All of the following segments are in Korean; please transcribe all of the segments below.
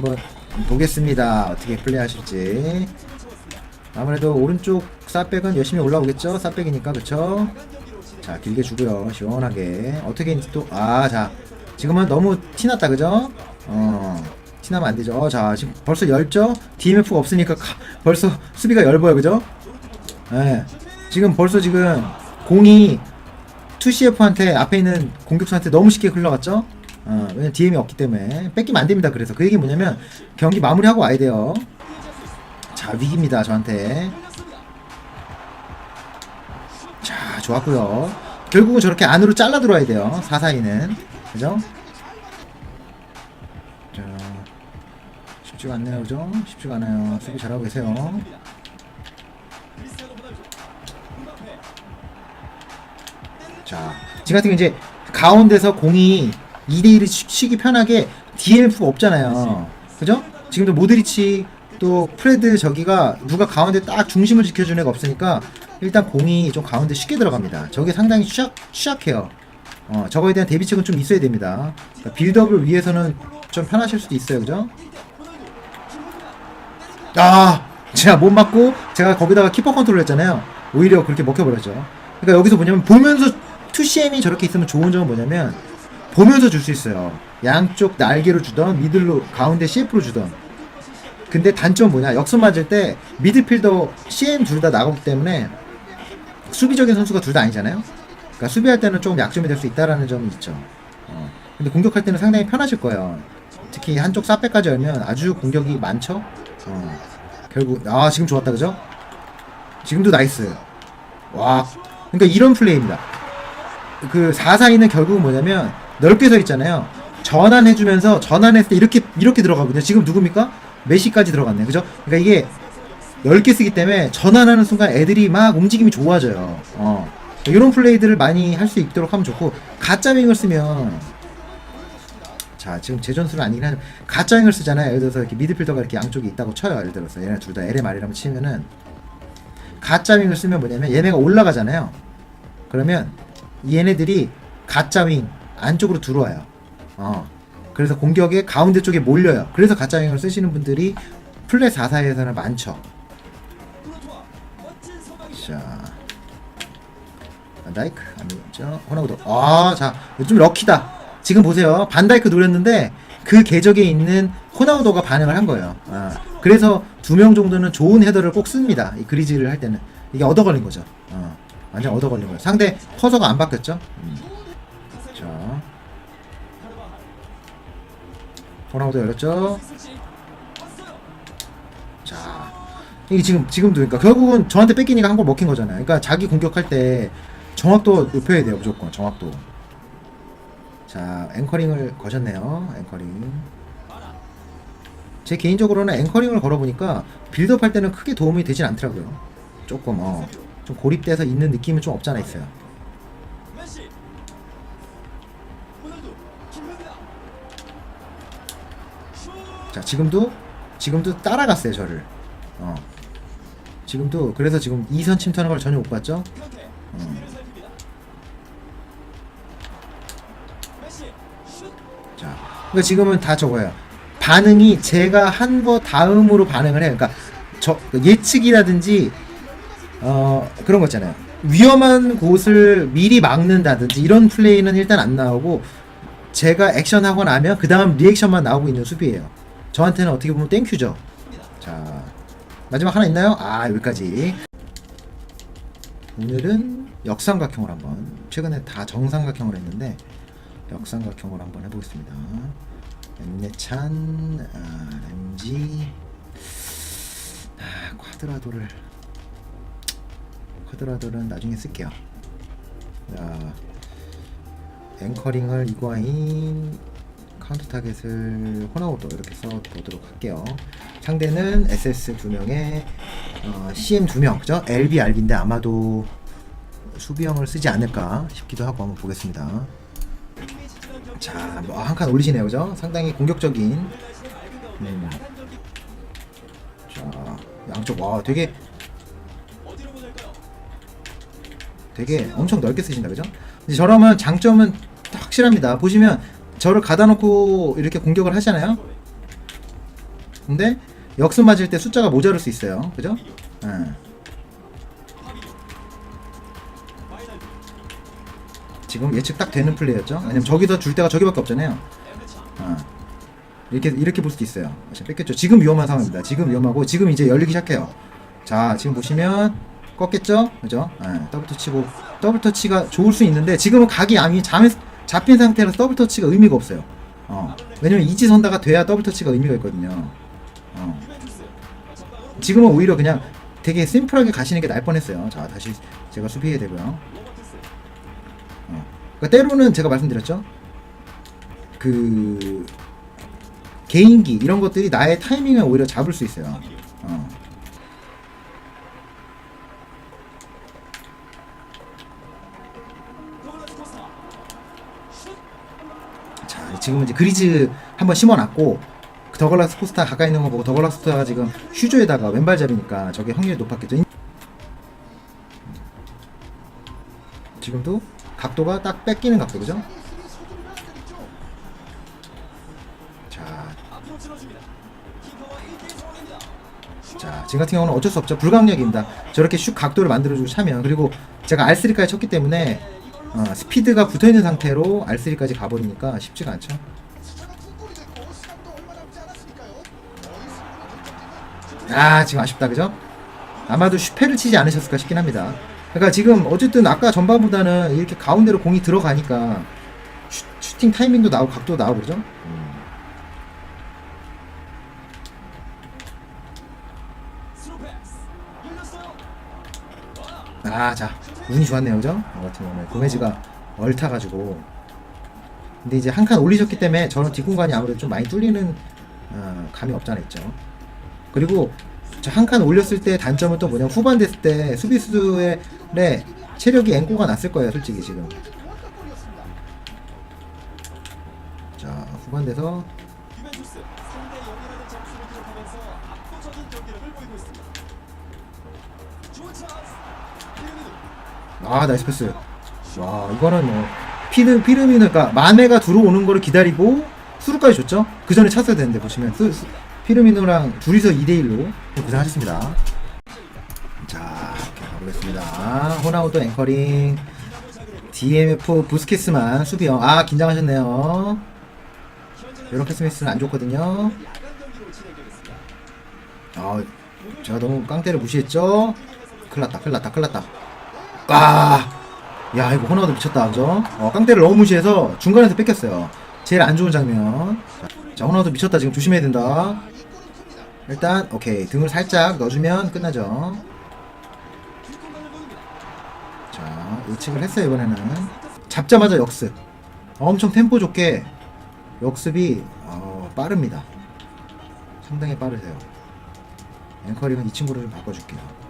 한번 보겠습니다. 어떻게 플레이하실지. 아무래도 오른쪽 사백은 열심히 올라오겠죠? 사백이니까 그쵸? 자 길게 주고요 시원하게 어떻게 또 아 자 지금은 너무 티났다 그죠? 어 티나면 안 되죠. 어, 자 지금 벌써 열죠? DMF가 없으니까 가- 벌써 수비가 열보여 그죠? 예 지금 벌써 지금 공이 2CF한테 앞에 있는 공격수한테 너무 쉽게 흘러갔죠? 어, 왜냐면 DM이 없기 때문에 뺏기면 안 됩니다. 그래서 그 얘기 뭐냐면 경기 마무리하고 와야 돼요. 자 위기입니다 저한테. 자 좋았고요. 결국은 저렇게 안으로 잘라 들어와야 돼요. 4사이는 그죠? 자 쉽지가 않네요, 그죠? 쉽지가 않아요. 수비 잘하고 계세요. 자, 지금 같은 경우 이제 가운데서 공이 2대1을 치기 편하게 DMF가 없잖아요. 그죠? 지금도 모드리치 또 프레드 저기가 누가 가운데 딱 중심을 지켜주는 애가 없으니까 일단 공이 좀 가운데 쉽게 들어갑니다. 저게 상당히 취약, 취약해요. 어, 저거에 대한 대비책은 좀 있어야 됩니다. 그러니까 빌드업을 위해서는 좀 편하실 수도 있어요. 그죠? 아, 제가 못 맞고 제가 거기다가 키퍼 컨트롤 했잖아요. 오히려 그렇게 먹혀버렸죠. 그러니까 여기서 뭐냐면 보면서 2CM이 저렇게 있으면 좋은 점은 뭐냐면 보면서 줄 수 있어요. 양쪽 날개로 주던 미들로 가운데 CF로 주던. 근데 단점은 뭐냐? 역습 맞을 때 미드필더 CM 둘 다 나가기 때문에 수비적인 선수가 둘 다 아니잖아요. 그러니까 수비할 때는 조금 약점이 될 수 있다라는 점이 있죠. 어. 근데 공격할 때는 상당히 편하실 거예요. 특히 한쪽 사백까지 열면 아주 공격이 많죠. 어. 결국 아 지금 좋았다 그죠? 지금도 나이스. 와. 그러니까 이런 플레이입니다. 그 4사이는 결국은 뭐냐면 넓게 서 있잖아요. 전환해주면서 전환했을 때 이렇게 이렇게 들어가거든요. 지금 누굽니까? 메시까지 들어갔네. 그죠? 그러니까 이게 넓게 쓰기 때문에 전환하는 순간 애들이 막 움직임이 좋아져요. 어. 이런 플레이들을 많이 할 수 있도록 하면 좋고 가짜 윙을 쓰면 자 지금 제 전술은 아니긴 하지만 가짜 윙을 쓰잖아요. 예를 들어서 이렇게 미드필더가 이렇게 양쪽에 있다고 쳐요. 예를 들어서 얘네 둘 다 LMR이라고 치면은 가짜 윙을 쓰면 뭐냐면 얘네가 올라가잖아요. 그러면 얘네들이 가짜 윙 안쪽으로 들어와요. 어. 그래서 공격의 가운데 쪽에 몰려요. 그래서 가짜 윙을 쓰시는 분들이 플랫 4사에서는 많죠. 자. 반다이크 아니죠 호나우도 아 자 좀 럭키다 지금 보세요 반다이크 노렸는데 그 궤적에 있는 호나우도가 반응을 한 거예요 아, 그래서 두 명 정도는 좋은 헤더를 꼭 씁니다 이 그리즈를 할 때는 이게 얻어 걸린 거죠 어, 완전 얻어 걸린 거예요 상대 커서가 안 바뀌었죠 음. 호나우도 열렸죠 자 이게 지금 지금도 그러니까 결국은 저한테 뺏기니까 한 골 먹힌 거잖아요. 그러니까 자기 공격할 때 정확도 높여야 돼요 무조건 정확도. 자 앵커링을 거셨네요 앵커링. 제 개인적으로는 앵커링을 걸어보니까 빌드업 할 때는 크게 도움이 되진 않더라고요. 조금 어. 좀 고립돼서 있는 느낌은 좀 없잖아 있어요. 자 지금도 지금도 따라갔어요 저를. 어. 지금도 그래서 지금 이선 침투하는 걸 전혀 못 봤죠? 어. 자, 그러니까 지금은 다 저거예요. 반응이 제가 한 거 다음으로 반응을 해요. 그러니까 저 예측이라든지 어 그런 거 있잖아요. 위험한 곳을 미리 막는다든지 이런 플레이는 일단 안 나오고 제가 액션하고 나면 그 다음 리액션만 나오고 있는 수비예요. 저한테는 어떻게 보면 땡큐죠. 자 마지막 하나 있나요? 아 여기까지 오늘은 역삼각형을 한번 최근에 다 정삼각형을 했는데 역삼각형을 한번 해보겠습니다 엠네찬 아, 램지 아, 쿼드라도를 쿼드라도는 나중에 쓸게요 자, 앵커링을 이과인 카운터 타겟을 호나우도 이렇게 써보도록 할게요. 상대는 SS 두 명에 어, CM 두 명, 그죠? LB, RB인데 아마도 수비형을 쓰지 않을까 싶기도 하고 한번 보겠습니다. 자, 뭐 한 칸 올리시네요, 그죠? 상당히 공격적인. 음. 자, 양쪽 와, 되게 되게 엄청 넓게 쓰신다, 그죠? 저러면 장점은 확실합니다. 보시면 저를 가다 놓고 이렇게 공격을 하잖아요. 근데 역습 맞을 때 숫자가 모자랄 수 있어요. 그죠? 예. 지금 예측 딱 되는 플레이였죠? 왜냐면 저기서 줄 때가 저기밖에 없잖아요. 어. 이렇게 이렇게 볼 수도 있어요. 다시 뺏겼죠. 지금 위험한 상황입니다. 지금 위험하고 지금 이제 열리기 시작해요. 자, 지금 보시면 꺾겠죠? 그죠? 예, 더블 터치고 더블 터치가 좋을 수 있는데 지금은 각이 암이 잠 잡힌 상태라서 더블 터치가 의미가 없어요. 어. 왜냐면 이지 선다가 돼야 더블 터치가 의미가 있거든요. 어. 지금은 오히려 그냥 되게 심플하게 가시는 게 나을 뻔했어요. 자, 다시 제가 수비해야 되고요. 어. 그러니까 때로는 제가 말씀드렸죠. 그 개인기 이런 것들이 나의 타이밍을 오히려 잡을 수 있어요. 어. 자, 지금 이제 그리즈 한번 심어놨고 그 더글라스 코스타 가까이 있는 거 보고 더글라스 코스타가 지금 슈즈에다가 왼발잡이니까 저게 확률이 높았겠죠. 지금도 각도가 딱 뺏기는 각도 그죠? 자, 자, 지금 같은 경우는 어쩔 수 없죠. 불강력입니다. 저렇게 슛 각도를 만들어주고 차면 그리고 제가 R3까지 쳤기 때문에 어, 스피드가 붙어있는 상태로 R3까지 가버리니까 쉽지가 않죠. 아, 지금 아쉽다, 그죠? 아마도 슈페를 치지 않으셨을까 싶긴 합니다. 그러니까 지금 어쨌든 아까 전반보다는 이렇게 가운데로 공이 들어가니까 슈, 슈팅 타이밍도 나오고 각도도 나오고 그죠? 음. 아, 자, 운이 좋았네요, 그죠? 저 같은 경우는 고메즈가 얼타가지고. 근데 이제 한 칸 올리셨기 때문에 저는 뒷공간이 아무래도 좀 많이 뚫리는 어, 감이 없잖아 있죠. 그리고 저한칸 올렸을 때 단점은 또 뭐냐면 후반 됐을 때 수비수의 네, 체력이 앵꼬가 났을 거예요, 솔직히 지금. 자, 후반 돼서 아 나이스 패스. 와 이거는 뭐 피르 피르미는 그러니까 마네가 들어오는 거를 기다리고 수루까지 줬죠? 그 전에 찼어야 되는데 보시면 수, 수, 피르미노랑 둘이서 2대1로 고생하셨습니다. 자 이렇게 가보겠습니다. 호나우도 앵커링. DMF 부스케스만 수비형. 아 긴장하셨네요. 이렇게 스미스는 안 좋거든요. 아 제가 너무 깡대를 무시했죠? 큰일 났다 큰일 났다 큰일 났다 아, 야 이거 호나우도 미쳤다, 그죠? 어, 깡대를 너무 무시해서 중간에서 뺏겼어요. 제일 안 좋은 장면. 자, 호나우도 미쳤다. 지금 조심해야 된다. 일단 오케이 등을 살짝 넣어주면 끝나죠. 자, 예측을 했어요 이번에는. 잡자마자 역습. 엄청 템포 좋게 역습이 어, 빠릅니다. 상당히 빠르세요. 앵커링은 이 친구를 좀 바꿔줄게요.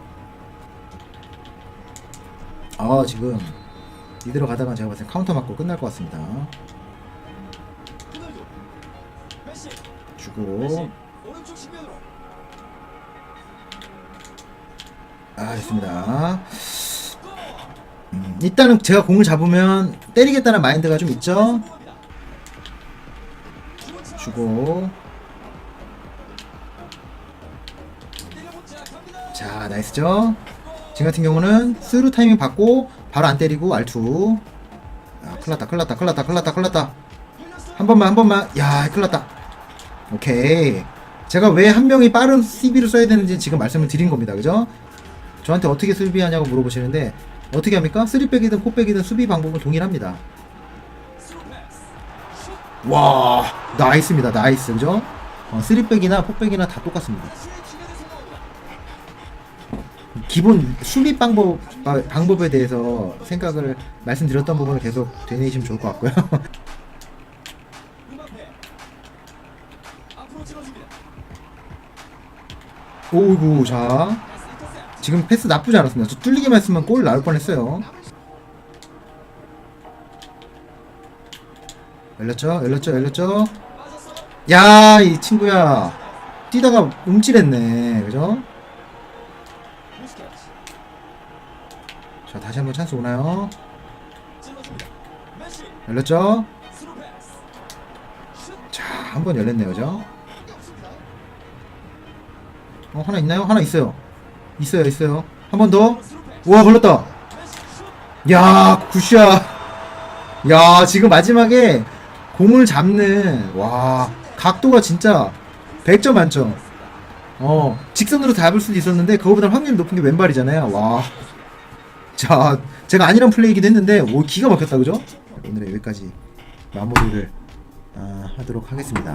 아 지금 이대로 가다가 제가 봤을 때 카운터 맞고 끝날 것 같습니다. 주고. 아 됐습니다. 음, 일단은 제가 공을 잡으면 때리겠다는 마인드가 좀 있죠? 주고. 자 나이스죠 지금 같은 경우는 스루 타이밍 받고 바로 안 때리고 R2 야 큰일 났다 큰일 났다 큰일 났다 큰일 났다 큰일 났다. 한 번만 한 번만. 야 큰일 났다. 오케이. 제가 왜 한 명이 빠른 CB를 써야 되는지 지금 말씀을 드린 겁니다. 그죠? 저한테 어떻게 수비하냐고 물어보시는데 어떻게 합니까? 3백이든 4백이든 수비 방법은 동일합니다. 와 나이스입니다. 나이스. 그죠? 어, 3백이나 4백이나 다 똑같습니다 기본 수비 방법 아, 방법에 대해서 생각을 말씀드렸던 부분을 계속 되뇌시면 좋을 것 같고요. 오이구 자 지금 패스 나쁘지 않았습니다. 저 뚫리기만 했으면 골 나올 뻔했어요. 열렸죠? 열렸죠? 열렸죠? 야 이 친구야 뛰다가 움찔했네 그죠? 자 다시 한번 찬스 오나요? 열렸죠? 자 한번 열렸네요 그죠? 어 하나 있나요? 하나 있어요. 있어요 있어요. 한 번 더. 와 걸렸다. 야 굿샷. 야 지금 마지막에 공을 잡는 와 각도가 진짜 100점 만점. 어 직선으로 잡을 수도 있었는데 그거보다 확률이 높은 게 왼발이잖아요. 와. 자 제가 아니란 플레이이긴 했는데 오 기가 막혔다 그죠? 오늘은 여기까지 마무리를 아, 하도록 하겠습니다.